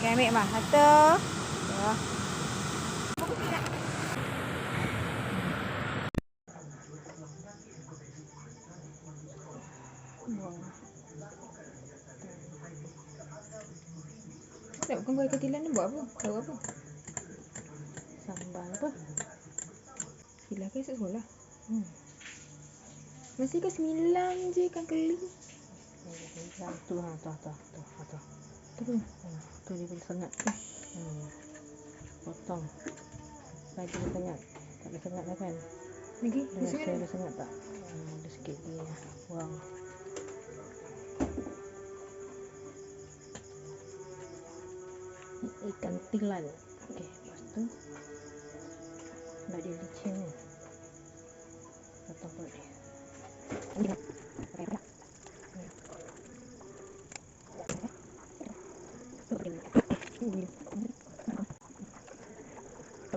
Okay, ambil mah. Satu. Dua. Buang. Tak, bukan buat ketilan ni buat apa? Tahu apa? Sambal apa? Hilah ke esok sekolah? Hmm. Mesti ke sembilan je kan keling. Yang tu ha, tu, tu, tu, tu, tu. Tu? Hmm, tu dia boleh sengat. Hmm. Potong. Lagi dia sengat. Tak boleh sengat lah kan? Lagi? Masuk saya kan? boleh sengat tak? Hmm, ada sikit dia. Buang. Ikan tilan. Okey, lepas tu nak dia licin ni. Potong perut dia.